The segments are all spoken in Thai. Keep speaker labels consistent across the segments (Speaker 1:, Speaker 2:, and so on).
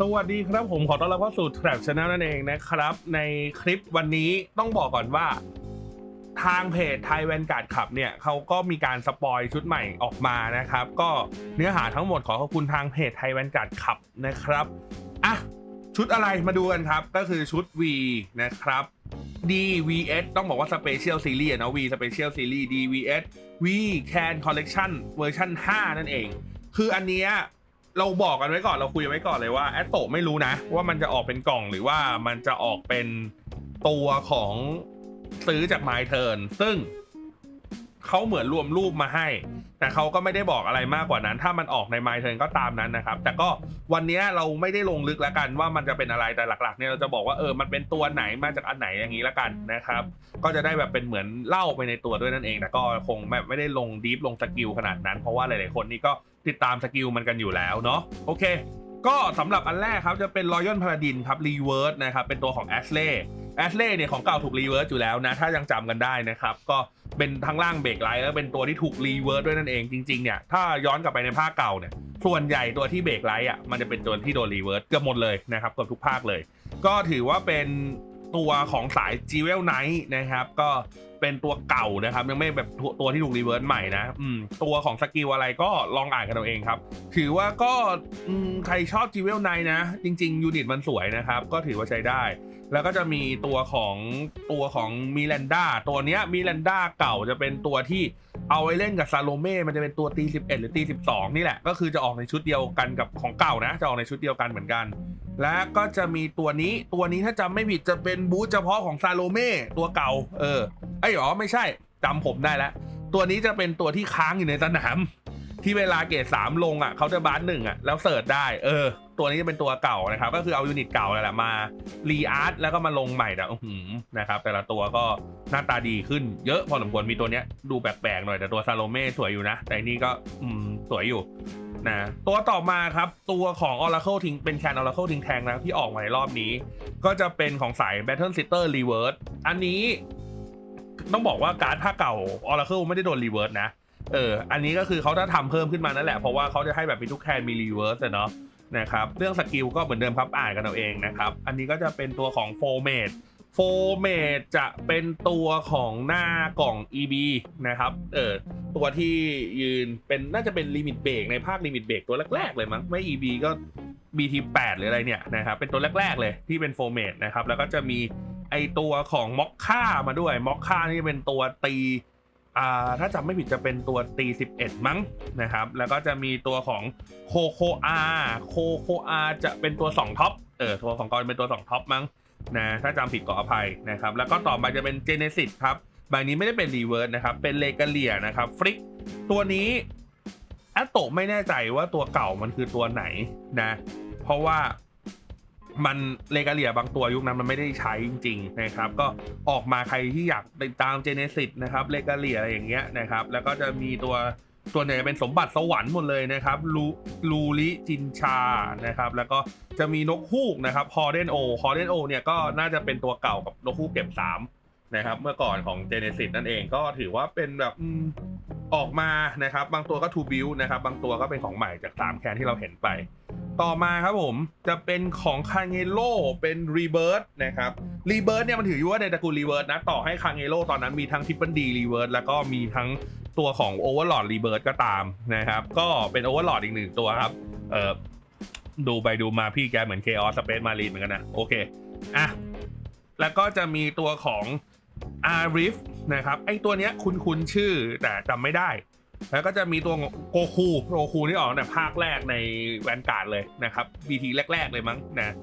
Speaker 1: สวัสดีครับผมขอต้อนรับเข้าสู่ Trap Channel นั่นเองนะครับ ในคลิปวันนี้ต้องบอกก่อนว่า ทางเพจไทยแวนการ์ดขับเนี่ยเขาก็มีการสปอยชุดใหม่ออกมานะครับ ก็เนื้อหาทั้งหมดขอขอบคุณทางเพจไทยแวนการ์ดขับนะครับอะชุดอะไรมาดูกันครับ ก็คือชุด V นะครับ DVS ต้องบอกว่า Special Series อะเนาะ V Special Series DVS V Can Collection เวอร์ชัน5 นั่นเอง คืออันเนี้ย เราบอกกันไว้ก่อนเราคุยไว้ก่อนเลยว่าแอตโตไม่รู้นะ ว่ามันจะออกเป็นกล่องหรือว่ามันจะออกเป็นตัวของซื้อจาก My Turn ซึ่งเขาเหมือนรวมรูปมาให้ แต่เขาก็ไม่ได้บอกอะไรมากกว่านั้น ถ้ามันออกใน My Turn ก็ตามนั้นนะครับ แต่ก็วันนี้เราไม่ได้ลงลึกแล้วกันว่ามันจะเป็นอะไรแต่หลัก ๆ เนี่ยเราจะบอกว่าเออมันเป็นตัวไหนมาจากอันไหนอย่างนี้แล้วกันนะครับ ก็จะได้แบบเป็นเหมือนเล่าไปในตัวด้วยนั่นเองแต่ก็คงไม่ได้ลงดีฟลงสกิลขนาดนั้น เพราะว่าหลายๆคนนี่ก็ ติดตามสกิลมันกันอยู่แล้วเนาะโอเค ก็สำหรับอันแรกครับจะเป็น Royal Paladin ครับ Reverse นะครับเป็นตัวของ a s l e y a s l e y เนี่ยของเก่าถูก Reverse อยู่แล้วนะ ถ้ายังจำกันได้นะครับ ก็เป็นทั้งล่างเบรกไลท์แล้วเป็นตัวที่ถูก Reverse ด้วยนั่นเองจริงๆเนี่ยถ้าย้อนกลับไปในภาคเก่าเนี่ยส่วนใหญ่ตัวที่เบรกไลท์อะมันจะเป็นตัวที่โดน Reverse เกือบหมดเลยนะครับเกือบทุกภาคเลย ก็ถือว่าเป็นตัวของสาย g ีเวลไนท์นะครับ ก็ เป็นตัวเก่านะครับ ยังไม่แบบตัวตัวที่ถูกรีเวิร์สใหม่นะอืมตัวของสกิลอะไรก็ลองอ่านกันเอาเองครับ ถือว่าก็ใครชอบ g ีเวลไนนะ จริง ๆ ยูนิตมันสวยนะครับ ก็ถือว่าใช้ได้ แล้วก็จะมีตัวของตัวของมิแลนดาตัวเนี้ยมิแลนดาเก่าจะเป็นตัวที่เอาไว้เล่นกับซาโลเม่ มันจะเป็นตัวตี11 หรือตี12 นี่แหละ ก็คือจะออกในชุดเดียวกันกับของเก่านะ จะออกในชุดเดียวกันเหมือนกัน และก็จะมีตัวนี้ ตัวนี้ถ้าจำไม่ผิดจะเป็นบูธเฉพาะของซาโลเม่ตัวเก่า เออ ไอ้หรอไม่ใช่จำผมได้แล้ว ตัวนี้จะเป็นตัวที่ค้างอยู่ในสนาม ที่เวลาเกรดสามลงอะเขาจะบาร์หนึ่งอะแล้วเสิร์ชได้เออ ตัวนี้จะเป็นตัวเก่านะครับ ก็คือเอายูนิตเก่าแหละมารีอาร์ตแล้วก็มาลงใหม่แต่อื้อหือนะครับ แต่ละตัวก็หน้าตาดีขึ้นเยอะพอสมควรมีตัวเนี้ยดูแปลกๆหน่อยแต่ตัวซาโลเม่สวยอยู่นะ แต่อันนี่ก็อืมสวยอยู่นะตัวต่อมาครับตัวของ Oracle ทิ้งเป็นแคน Oracle ทิ้งแทงนะที่ออกมาในรอบนี้ ก็จะเป็นของสาย Battle Sitter Reverse อันนี้ ต้องบอกว่าการ์ดภาคเก่า Oracle ไม่ได้โดน Reverse นะ เออ อันนี้ก็คือเขาจะทำเพิ่มขึ้นมานั่นแหละ เพราะว่าเขาจะให้แบบมีทุกแคนมี Reverse อะเนาะนะครับ เรื่องสกิลก็เหมือนเดิมครับอ่านกันเอาเองนะครับ อันนี้ก็จะเป็นตัวของ f o r m a t e โฟเมดจะเป็นตัวของหน้ากล่อง EB นะครับ เออ ตัวที่ยืนเป็นน่าจะเป็นลิมิตเบรกในภาคลิมิตเบรกตัวแรก ๆ เลยมั้ง ไม่ EB ก็ BT8 หรืออะไรเนี่ยนะครับ เป็นตัวแรก ๆ เลยที่เป็นโฟเมดนะครับ แล้วก็จะมี ไอตัวของม็อกค่ามาด้วยม็อกค่านี่เป็นตัวตีอ่าถ้าจำไม่ผิดจะเป็นตัวตี 11 มั้งนะครับ แล้วก็จะมีตัวของโคโคอาโคโคอาจะเป็นตัว 2 ท็อปเออตัวของกรเป็นตัว 2 ท็อปมั้งนะถ้าจำผิดขออภัยนะครับ แล้วก็ต่อมาจะเป็น Genesis ครับใบนี้ไม่ได้เป็นรีเวิร์สนะครับ เป็นเลกาเลียนะครับฟลิกตัวนี้แอตโตไม่แน่ใจว่าตัวเก่ามันคือตัวไหนนะเพราะว่า มันเลกาเลียบางตัวยุคนั้นมันไม่ได้ใช้จริงๆนะครับ ก็ออกมาใครที่อยากติดตาม Genesis นะครับเลกาเลียอะไรอย่างเงี้ยนะครับ แล้วก็จะมีตัวส่วนใหญ่จะเป็นสมบัติสวรรค์หมดเลยนะครับลูลูลิจินชานะครับ แล้วก็จะมีนกฮูกนะครับฮอร์เดนโอฮอร์เดนโอเนี่ยก็น่าจะเป็นตัวเก่ากับนกฮูกเก็บ3นะครับ เมื่อก่อนของ Genesis นั่นเองก็ถือว่าเป็นแบบออกมานะครับ บางตัวก็ทูบิวนะครับ บางตัวก็เป็นของใหม่จาก3แคนที่เราเห็นไป ต่อมาครับผมจะเป็นของคางเ e โ o เป็นรีเบิร์ e นะครับรีเบิร์ e เนี่ยมันถืออยู่ว่าในตระกูลรีเบิร์ e นะต่อให้คางเ e โ o ตอนนั้นมีทั้งทิปเปิลดีรีเบิร์ e แล้วก็มีทั้งตัวของโอเวอร์ลอดรีเบิร์ e ก็ตามนะครับก็เป็นโอเวอร์ลอดอีกหนึ่งตัวครับเออดูไปดูมาพี่แกเหมือนเคออสสเปซมารีนเหมือนกันนะโอเคอะแล้วก็จะมีตัวของอาริฟนะครับไอตัวเนี้ยคุ้นๆชื่อแต่จำไม่ได้ แล้วก็จะมีตัวโกคูโกคูที่ออกในภาคแรกในแวนการ์ดเลยนะครับ BT แรก ๆ เลยมั้งนะ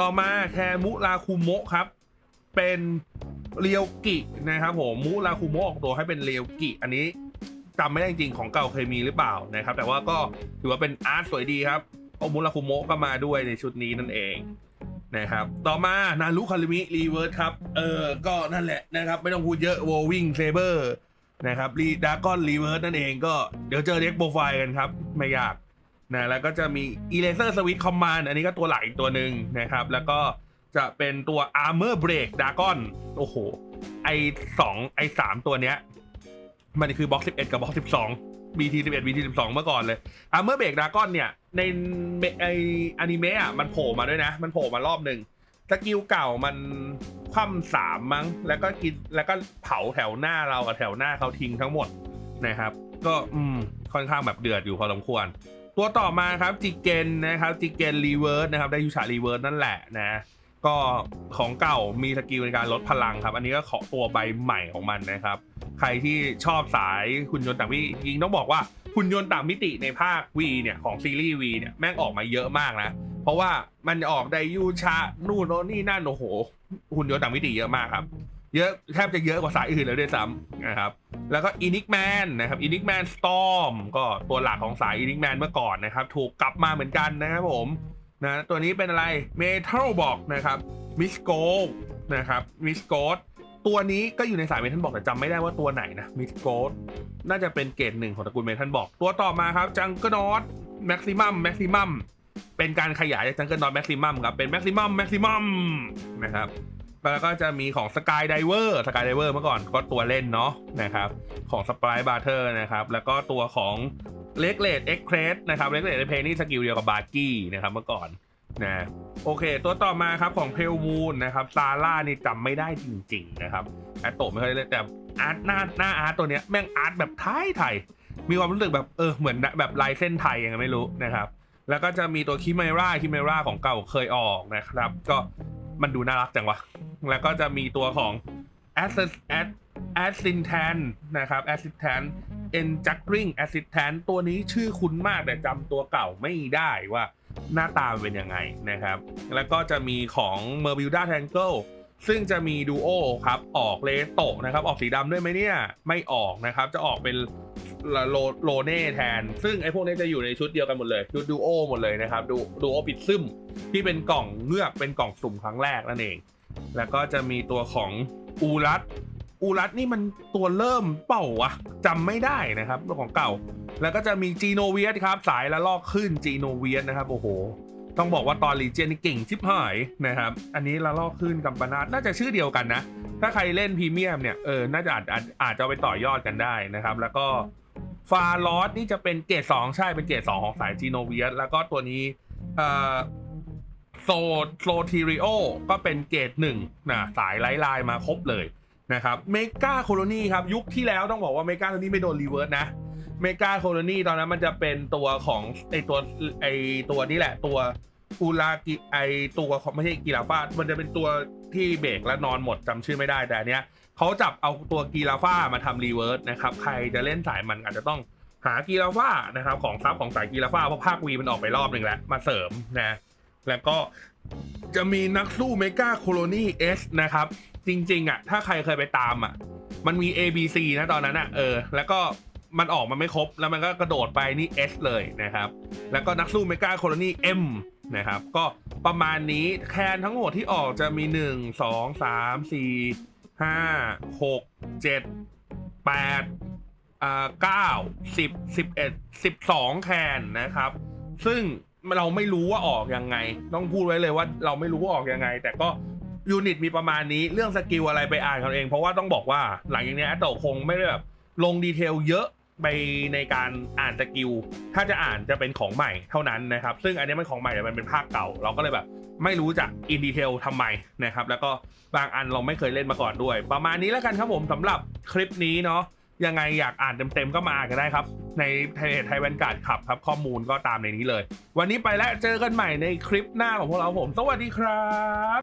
Speaker 1: ต่อมาแคมุราคุโมะครับ เป็นเรียวกินะครับผมมุราคุโมะออกตัวให้เป็นเรียวกิ อันนี้จำไม่ได้จริงของเก่าเคยมีหรือเปล่านะครับ แต่ว่าก็ถือว่าเป็นอาร์ตสวยดีครับโอมุราคุโมะก็มาด้วยในชุดนี้นั่นเองนะครับ ต่อมานารุคาริมิรีเวิร์สครับ เออ ก็นั่นแหละนะครับ ไม่ต้องพูดเยอะโววิงเซเบอร์ นะครับรีดากอนรีเวิร์สนั่นเองก็เดี๋ยวเจอเด็กโปรไฟล์กันครับ ไม่ยากนะแล้วก็จะมี Eraser Switch Command อันนี้ก็ตัวหลักอีกตัวหนึ่งนะครับ แล้วก็จะเป็นตัว Armor Break Dragon โอ้โห ไอสองไอสามตัวเนี้ย มันคือบล็อก11 กับบล็อก12 BT 11 BT 12 เมื่อก่อนเลยอะเมื่อเบรกดากอนเนี่ย ในไออนิเมะอะมันโผล่มาด้วยนะ มันโผล่มารอบหนึ่ง สกิลเก่ามันคว่ำสามมั้ง แล้วก็กินแล้วก็เผาแถวหน้าเรากับแถวหน้าเขาทิ้งทั้งหมดนะครับ ก็อืมค่อนข้างแบบเดือดอยู่พอสมควร ตัวต่อมาครับจิเกนนะครับจิเกนรีเวิร์สนะครับได้ยูชารีเวิร์สนั่นแหละนะก็ของเก่ามีสกิลในการลดพลังครับ อันนี้ก็ขอตัวใบใหม่ของมันนะครับ ใครที่ชอบสายหุ่นยนต์ต่างมิติจริงต้องบอกว่าหุ่นยนต์ต่างมิติในภาค V เนี่ยของซีรีส์ V เนี่ยแม่งออกมาเยอะมากนะ เพราะว่ามันออกไดยูชานู่นโน่นนี่นั่นโอ้โหหุ่นยนต์ต่างมิติเยอะมากครับ เยอะแทบจะเยอะกว่าสายอื่นเลยด้วยซ้ำนะครับ แล้วก็อินิกแมนนะครับอินิกแมนสตอมก็ตัวหลักของสายอินิกแมนเมื่อก่อนนะครับ ถูกกลับมาเหมือนกันนะครับผมนะตัวนี้เป็นอะไรเมทัลบอกนะครับมิสโกนะครับมิสโกดตัวนี้ก็อยู่ในสายเมทัลบอกแต่จำไม่ได้ว่าตัวไหนนะมิสโกดน่าจะเป็นเกรดหนึ่งของตระกูลเมทัลบอก ตัวต่อมาครับจังเกิลนอตแม็กซิมัมแม็กซิมัม เป็นการขยายจากจังเกิลนอตแม็กซิมัมครับ เป็นแม็กซิมัมแม็กซิมัมนะครับแล้วก็จะมีของ Sky Diver Sky Diver เวอร์เมื่อก่อนก็ตัวเล่นเนาะนะครับของ Sprite Butter นะครับแล้วก็ตัวของเล็กเลดเอ็กเพรสนะครับเล็กเลดเพนี่สกิลเดียวกับบาร์กี้นะครับเมื่อก่อนนะโอเค ตัวต่อมาครับของเพลวูนนะครับซาร่านี่จำไม่ได้จริง ๆ นะครับแอตโตไม่เคยเล่นแต่อาร์ตหน้าหน้าอาร์ตตัวเนี้ยแม่งอาร์ตแบบไทยไทยมีความรู้สึกแบบเออเหมือนแบบลายเส้นไทยยังไงไม่รู้นะครับ แล้วก็จะมีตัวคิเมราคิเมราของเก่าเคยออกนะครับ ก็มันดูน่ารักจังวะ แล้วก็จะมีตัวของ a s s a s a s s i n t a n นะครับ Assistant e n j u g r i n g Assistant ตัวนี้ชื่อคุ้นมากแต่จำตัวเก่าไม่ได้ว่าหน้าตาเป็นยังไงนะครับ แล้วก็จะมีของ m e r b i l d a Tangle ซึ่งจะมีดูโอครับ ออกเลโตะนะครับ ออกสีดำด้วยไหมเนี่ย ไม่ออกนะครับ จะออกเป็น โลโลเน่แทน ซึ่งไอ้พวกนี้จะอยู่ในชุดเดียวกันหมดเลยชุดดูโอหมดเลยนะครับดูดูโอปิดซึมที่เป็นกล่องเงือกเป็นกล่องสุ่มครั้งแรกนั่นเอง แล้วก็จะมีตัวของอูรัตอูรัตนี่มันตัวเริ่มเป่าวะจำไม่ได้นะครับตัวของเก่า แล้วก็จะมีจีโนเวียสครับสายละลอกขึ้นจีโนเวียสนะครับโอ้โหต้องบอกว่าตอนลีเจนนี่เก่งชิบหายนะครับ อันนี้ละลอกขึ้นกัมปนาตน่าจะชื่อเดียวกันนะ ถ้าใครเล่นพรีเมียมเนี่ย เออ น่าจะอาจอาจอาจจะไปต่อยอดกันได้นะครับ แล้วก็ ฟาลอสนี่จะเป็นเกรดสองใช่เป็นเกรดสองของสายจีโนเวียสแล้วก็ตัวนี้เอ่อโซโซทีริโอก็เป็นเกรดหนึ่งนะสายไลท์ไลน์มาครบเลยนะครับเมกาโคโลนีครับ ยุคที่แล้วต้องบอกว่าเมกาโคโลนีไม่โดนรีเวิร์สนะเมกาโคโลนีตอนนั้นมันจะเป็นตัวของไอตัวไอตัวนี้แหละ ตัวอูรากิไอตัวของไม่ใช่กีราฟามันจะเป็นตัวที่เบรกและนอนหมดจำชื่อไม่ได้แต่เนี้ย เขาจับเอาตัวกีราฟามาทำรีเวิร์สนะครับใครจะเล่นสายมันอาจจะต้องหากีราฟานะครับของซับของสายกีราฟาเพราะภาควีมันออกไปรอบหนึ่งแล้วมาเสริมนะแล้วก็จะมีนักสู้เมกาโคโลนีเอสนะครับ จริง ๆอะถ้าใครเคยไปตามอะ มันมี A B C นะตอนนั้นอะเออ แล้วก็มันออกมาไม่ครบ แล้วมันก็กระโดดไปนี่ S เลยนะครับ แล้วก็นักสู้เมกาโคโลนี M นะครับ ก็ประมาณนี้แคนทั้งหมดที่ออกจะมี 1 2 3 4 5 6 7 8อ่า9 10 11 12แคนนะครับ ซึ่งเราไม่รู้ว่าออกยังไง ต้องพูดไว้เลยว่าเราไม่รู้ว่าออกยังไง แต่ก็ยูนิตมีประมาณนี้เรื่องสกิลอะไรไปอ่านเขาเอง เพราะว่าต้องบอกว่าหลังจากนี้แอตโตคงไม่ได้แบบลงดีเทลเยอะไปในการอ่านสกิล ถ้าจะอ่านจะเป็นของใหม่เท่านั้นนะครับ ซึ่งอันนี้มันของใหม่แต่มันเป็นภาคเก่า เราก็เลยแบบ ไม่รู้จะอินดีเทลทำไมนะครับ แล้วก็บางอันเราไม่เคยเล่นมาก่อนด้วย ประมาณนี้แล้วกันครับผมสำหรับคลิปนี้เนาะยังไงอยากอ่านเต็มๆก็มาอ่านกันได้ครับ ในไทยไทยแวนการ์ดขับครับ ข้อมูลก็ตามในนี้เลย วันนี้ไปแล้วเจอกันใหม่ในคลิปหน้าของพวกเราผม สวัสดีครับ